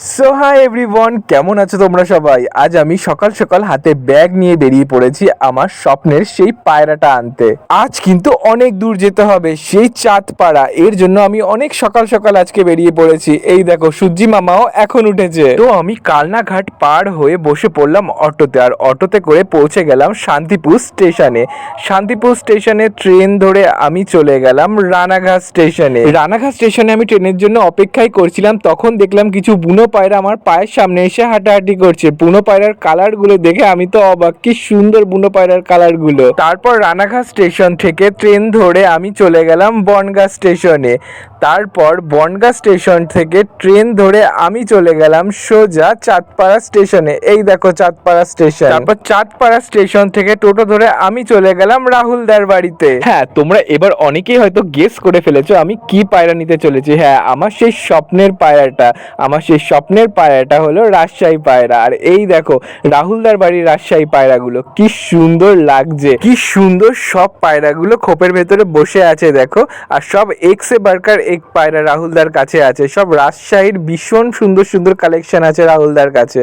So hi everyone কেমন আছো তোমরা সবাই? আজ আমি সকাল সকাল হাতে ব্যাগ নিয়ে বেরিয়ে পড়েছি আমার স্বপ্নের সেই পায়রাটা আনতে। আজ কিন্তু অনেক দূর যেতে হবে, সেই চাঁদপাড়া। এর জন্য আমি অনেক সকাল সকাল আজকে বেরিয়ে পড়েছি। এই দেখো সূর্যি মামাও এখন উঠেছে। তো আমি কালনাঘাট পার হয়ে বসে পড়লাম অটোতে, আর অটোতে করে পৌঁছে গেলাম শান্তিপুর স্টেশনে। শান্তিপুর স্টেশনে ট্রেন ধরে আমি চলে গেলাম রানাঘাট স্টেশনে। রানাঘাট স্টেশনে আমি ট্রেনের জন্য অপেক্ষাই করছিলাম, তখন দেখলাম কিছু বুনো পায়রা আমার পায়ের সামনে এসে হাঁটাহাঁটি করছে। বুনো পায়রার কালারগুলো দেখে আমি তো অবাক। কি সুন্দর বুনো পায়রার কালারগুলো। তারপর রানাঘাট স্টেশন থেকে ট্রেন ধরে আমি চলে গেলাম বনগা স্টেশনে। তারপর বনগা স্টেশন থেকে ট্রেন ধরে আমি চলে গেলাম সোজা চাঁদপাড়া স্টেশনে। এই দেখো চাঁদপাড়া স্টেশন। তারপর চাঁদপাড়া স্টেশন থেকে টোটো ধরে আমি চলে গেলাম রাহুলদার বাড়িতে। হ্যাঁ তোমরা এবার অনেকেই হয়তো গেস করে ফেলেছো আমি কি পায়রা নিতে চলেছি। হ্যাঁ আমার সেই স্বপ্নের পায়রাটা আমার সেই স্বপ্নের পায়রাটা হলো রাজশাহী পায়রা। আর এই দেখো রাহুলদার বাড়ির রাজশাহী পায়রাগুলো কি সুন্দর লাগছে। কি সুন্দর সব পায়রাগুলো খোপের ভেতরে বসে আছে দেখো। আর সব এক্সে বার্কার এক পায়রা রাহুলদার কাছে আছে। সব রাজশাহীর ভীষণ সুন্দর সুন্দর কালেকশন আছে রাহুলদার কাছে।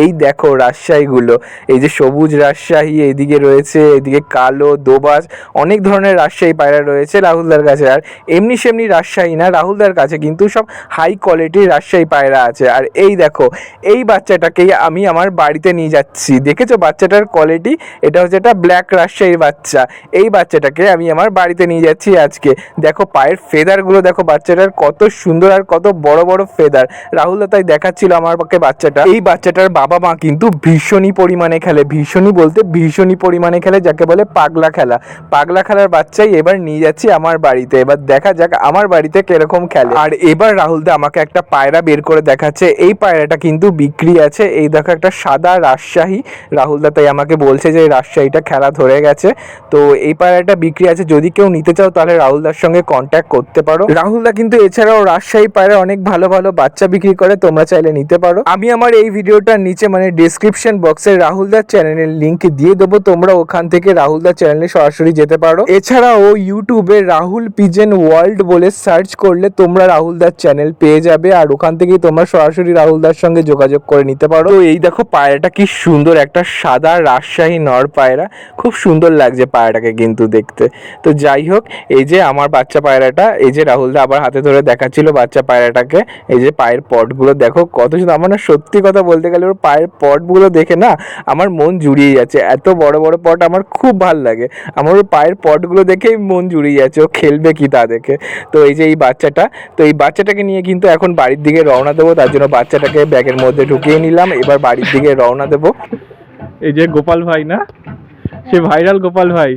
এই দেখো রাজশাহীগুলো। এই যে সবুজ রাজশাহী এইদিকে রয়েছে, এদিকে কালো দোবাস অনেক ধরনের রাজশাহী পায়রা রয়েছে রাহুলদার কাছে। আর এমনি সেমনি রাজশাহী না রাহুলদার কাছে কিন্তু সব হাই কোয়ালিটির রাজশাহী পায়রা আছে। আর এই দেখো, এই বাচ্চাটাকেই আমি আমার বাড়িতে নিয়ে যাচ্ছি। দেখেছ বাচ্চাটার কোয়ালিটি এটা হচ্ছে একটা ব্ল্যাক রাজশাহীর বাচ্চা। এই বাচ্চাটাকে আমি আমার বাড়িতে নিয়ে যাচ্ছি আজকে। দেখো পায়ের ফেদারগুলো দেখো বাচ্চাটার কত সুন্দর আর কত বড় বড় ফেদার রাহুল তাই দেখাচ্ছিল আমার পক্ষে বাচ্চাটা। এই বাচ্চাটার বাবা মা কিন্তু ভীষণই পরিমাণে খেলে, ভীষণই বলতে ভীষণই পরিমাণে খেলে, যাকে বলে পাগলা খেলা। পাগলা খেলার বাচ্চাই এবার নিয়ে যাচ্ছি আমার বাড়িতে। এবার দেখা যাক আমার বাড়িতে কীরকম খেলে। আর এবার রাহুল দা আমাকে একটা পায়রা বের করে দেখাচ্ছে। এই পায়রাটা কিন্তু বিক্রি আছে। এই দেখো একটা সাদা রাজশাহী। রাহুল দা তাই আমাকে বলছে যে, রাজশাহীটা খেলা ধরে গেছে। তো এই পায়রাটা বিক্রি আছে। যদি কেউ নিতে চাও তাহলে রাহুল দার সঙ্গে কন্ট্যাক্ট করতে পারো। রাহুল দা কিন্তু এছাড়াও রাজশাহী পায়রা অনেক ভালো ভালো বাচ্চা বিক্রি করে, তোমরা চাইলে নিতে পারো। আমি আমার এই ভিডিওটার নিচে মানে ডিসক্রিপশন বক্সে রাহুল দার চ্যানেলের লিংক দিয়ে দেবো, তোমরা ওখান থেকে রাহুল দার চ্যানেলে সরাসরি যেতে পারো। এছাড়াও ইউটিউবে রাহুল পিজেন ওয়ার্ল্ড বলে সার্চ করলে তোমরা রাহুল দার চ্যানেল পেয়ে যাবে, আর ওখান থেকেই তোমরা সরাসরি রাহুল দার সঙ্গে যোগাযোগ করে নিতে পারো। এই দেখো পায়রাটা কি সুন্দর একটা সাদা রাজশাহী নর পায়রা, খুব সুন্দর লাগছে পায়রাটাকে কিন্তু দেখতে। তো যাই হোক, এই যে আমার বাচ্চা পায়রাটা, এই যে রাহুল দা আবার হাতে ধরে দেখাচ্ছিল বাচ্চা পায়রাটাকে। এই যে পায়ের পটগুলো, দেখো কত সুন্দর। আমার না সত্যি কথা বলতে গেলে ওর পায়ের পটগুলো দেখে না আমার মন জুড়িয়ে যাচ্ছে। এত বড় বড় পট আমার খুব ভালো লাগে। আমার ওর পায়ের পটগুলো দেখেই মন জুড়িয়ে যাচ্ছে। ও খেলবে কি তা দেখে। তো এই যে এই বাচ্চাটা, তো এই বাচ্চাটাকে নিয়ে কিন্তু এখন বাড়ির দিকে রওনা দেবো। তার জন্য বাচ্চাটাকে ব্যাগের মধ্যে ঢুকিয়ে নিলাম। এবার বাড়ির দিকে রওনা দেবো। এই যে গোপাল ভাই না? সে ভাইরাল গোপাল ভাই।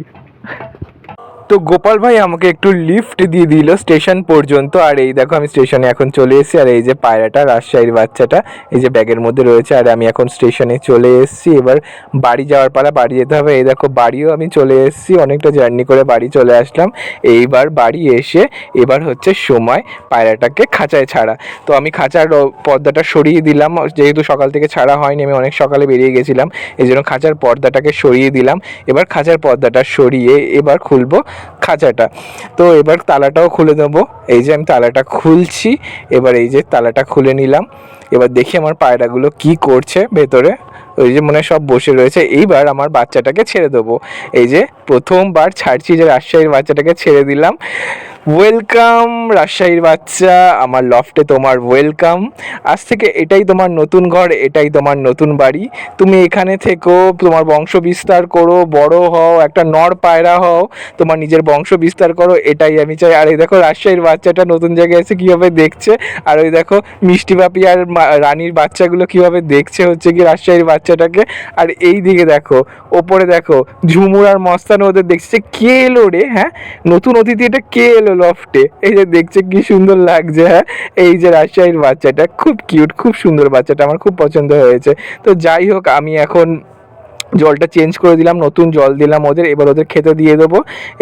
তো গোপাল ভাই আমাকে একটু লিফট দিয়ে দিল স্টেশন পর্যন্ত। আর এই দেখো আমি স্টেশনে এখন চলে এসেছি। আর এই যে পায়রাটা, রাজশাহীর বাচ্চাটা, এই যে ব্যাগের মধ্যে রয়েছে। আর আমি এখন স্টেশনে চলে এসেছি। এবার বাড়ি যাওয়ার পালা, বাড়ি যেতে হবে। এই দেখো বাড়িও আমি চলে এসেছি। অনেকটা জার্নি করে বাড়ি চলে আসলাম। এইবার বাড়ি এসে এবার হচ্ছে সময় পায়রাটাকে খাঁচায় ছাড়া। তো আমি খাঁচার পর্দাটা সরিয়ে দিলাম। যেহেতু সকাল থেকে ছাড়া হয়নি, আমি অনেক সকালে বেরিয়ে গেছিলাম। এই জন্য খাঁচার পর্দাটাকে সরিয়ে দিলাম। এবার খাঁচার পর্দাটা সরিয়ে এবার খুলবো খাঁচাটা। তো এবার তালাটাও খুলে দেবো এই যে আমি তালাটা খুলছি, এবার এই যে তালাটা খুলে নিলাম। এবার দেখি আমার পায়রাগুলো কি করছে ভেতরে। ওই যে মনে সব বসে রয়েছে। এইবার আমার বাচ্চাটাকে ছেড়ে দেবো। এই যে প্রথমবার ছাড়ছি যে রাজশাহীর বাচ্চাটাকে ছেড়ে দিলাম। ওয়েলকাম রাজশাহীর বাচ্চা, আমার লফটে তোমার ওয়েলকাম আজ থেকে এটাই তোমার নতুন ঘর, এটাই তোমার নতুন বাড়ি। তুমি এখানে থেকো, তোমার বংশ বিস্তার করো, বড় হও, একটা নর পায়রা হও, তোমার নিজের বংশ বিস্তার করো, এটাই আমি চাই। আর এই দেখো, রাজশাহীর বাচ্চাটা নতুন জায়গায় এসে কীভাবে দেখছে, আর ওই দেখো, মিষ্টি বাপি আর রানীর বাচ্চাগুলো কীভাবে দেখছে হচ্ছে কি রাজশাহীর বাচ্চাটাকে। আর এই দিকে দেখো, ওপরে দেখো, ঝুমুর আর মস্তান ওদের দেখছে, কে এলো রে হ্যাঁ? নতুন অতিথি এটা কে এলো লফটে এই যে দেখছে কি সুন্দর লাগছে হ্যাঁ? এই যে রাজশাহীর বাচ্চাটা, খুব কিউট খুব সুন্দর বাচ্চাটা, আমার খুব পছন্দ হয়েছে। তো যাই হোক, আমি এখন জলটা চেঞ্জ করে দিলাম, নতুন জল দিলাম ওদের, এবার ওদের খেতে দিয়ে দেবো।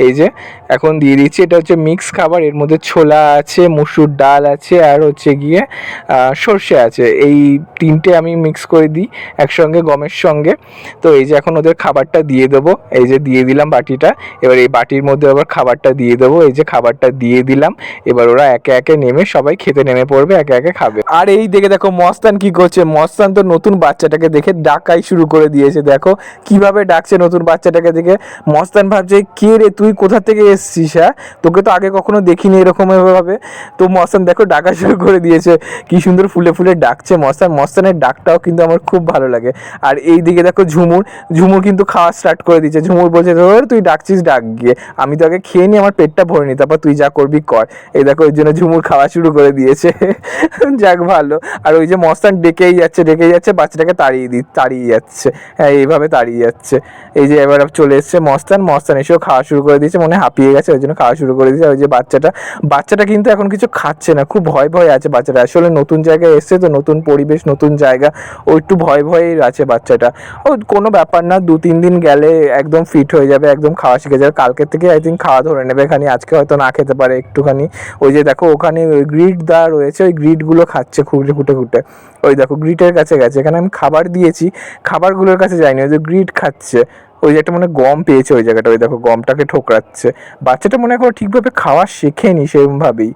এই যে, এখন দিয়ে দিচ্ছি, এটা হচ্ছে মিক্স খাবার, এর মধ্যে ছোলা আছে, মুসুর ডাল আছে, আর হচ্ছে গিয়ে সর্ষে আছে। এই তিনটে আমি মিক্স করে দিই একসঙ্গে, গমের সঙ্গে। তো এই যে, এখন ওদের খাবারটা দিয়ে দেবো। এই যে, দিয়ে দিলাম বাটিটা। এবার এই বাটির মধ্যে আবার খাবারটা দিয়ে দেবো। এই যে, খাবারটা দিয়ে দিলাম। এবার ওরা একে একে নেমে সবাই খেতে নেমে পড়বে, একে একে খাবে। আর এই দেখে দেখো, মস্তান কি করছে? মস্তান তো নতুন বাচ্চাটাকে দেখে ডাকাই শুরু করে দিয়েছে। দেখো কীভাবে ডাকছে নতুন বাচ্চাটাকে দেখে? মস্তান ভাবছে, কে রে, তুই কোথা থেকে এসছিস হ্যাঁ? তোকে তো আগে কখনো দেখিনি এরকম ভাবে তো মস্তান, দেখো, ডাকা শুরু করে দিয়েছে। কি সুন্দর ফুলে ফুলে ডাকছে মস্তান। মস্তানের ডাকটাও কিন্তু আমার খুব ভালো লাগে। আর এই দিকে দেখো ঝুমুর। ঝুমুর কিন্তু খাওয়া স্টার্ট করে দিয়েছে। ঝুমুর বলছে, ধর, তুই ডাকছিস, ডাক গিয়ে। আমি তো আগে খেয়ে নিই আমার পেটটা ভরে নি। তারপর তুই যা করবি, কর। এই দেখো ওই জন্য ঝুমুর খাওয়া শুরু করে দিয়েছে। যাক, ভালো। আর ওই যে মস্তান ডেকেই যাচ্ছে ডেকেই যাচ্ছে, বাচ্চাটাকে তাড়িয়ে দি, তাড়িয়ে যাচ্ছে। হ্যাঁ এইভাবে তাড়িয়ে যাচ্ছে। এই যে এবার চলে এসছে মস্তান। মস্তান এসেও খাওয়া শুরু করে দিয়েছে, মনে হাঁপিয়ে গেছে, ওই জন্য খাওয়া শুরু করে দিয়েছে। ওই যে বাচ্চাটা বাচ্চাটা কিন্তু এখন কিছু খাচ্ছে না, খুব ভয় ভয় আছে বাচ্চাটা। আসলে নতুন জায়গায় এসছে তো, নতুন পরিবেশ, নতুন জায়গা, ও একটু ভয় ভয়েই আছে বাচ্চাটা। ও কোনো ব্যাপার না, দু তিন দিন গেলে একদম ফিট হয়ে যাবে, একদম খাওয়া শিখে যাবে। কালকের থেকে আই থিঙ্ক খাওয়া ধরে নেবে খানি, আজকে হয়তো না খেতে পারে একটুখানি। ওই যে দেখো ওখানে ওই গ্রিড দা রয়েছে, ওই গ্রিডগুলো খাচ্ছে খুঁটে খুঁটে খুঁটে। ওই দেখো, গ্রিটের কাছে গেছে, এখানে আমি খাবার দিয়েছি, খাবারগুলোর কাছে যাইনি, ওই যে গ্রিড খাচ্ছে। ওই একটা মনে গম পেয়েছে ওই জায়গাটা, ওই দেখো গমটাকে ঠোকরাচ্ছে। বাচ্চাটা মনে করো ঠিকভাবে খাওয়া শেখেনি সেরকমভাবেই।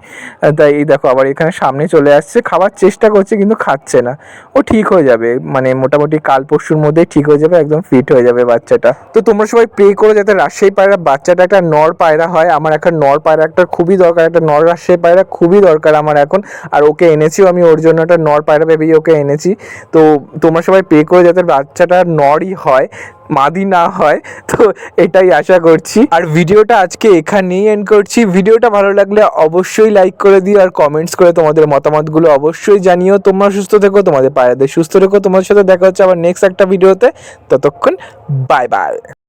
তাই এই দেখো আবার এখানে সামনে চলে আসছে, খাওয়ার চেষ্টা করছে কিন্তু খাচ্ছে না। ও ঠিক হয়ে যাবে মানে মোটামুটি কাল পরশুর মধ্যেই ঠিক হয়ে যাবে, একদম ফিট হয়ে যাবে বাচ্চাটা। তো তোমরা সবাই প্রে করো যাতে রাজশাহী পায়রা বাচ্চাটা একটা নর পায়রা হয়। আমার একটা নর পায়রা একটা খুবই দরকার, একটা নর রাজশাহী পায়রা খুবই দরকার আমার এখন। আর ওকে এনেছিও আমি, ওর জন্য একটা নর পায়রা ভেবেই ওকে এনেছি। তো তোমরা সবাই প্রে করো যাতে বাচ্চাটা নরই হয়। মাদি না হয়, তো এটাই আশা করছি। আর ভিডিওটা আজকে এখানেই এন্ড করছি। ভিডিওটা ভালো লাগলে অবশ্যই লাইক করে দিও আর কমেন্টস করে তোমাদের মতামতগুলো অবশ্যই জানিও। তোমরা সুস্থ থেকো, তোমাদের পায়রাদের সুস্থ রেখো তোমাদের সাথে দেখা হচ্ছে আবার নেক্সট একটা ভিডিওতে। ততক্ষণ বাই বাই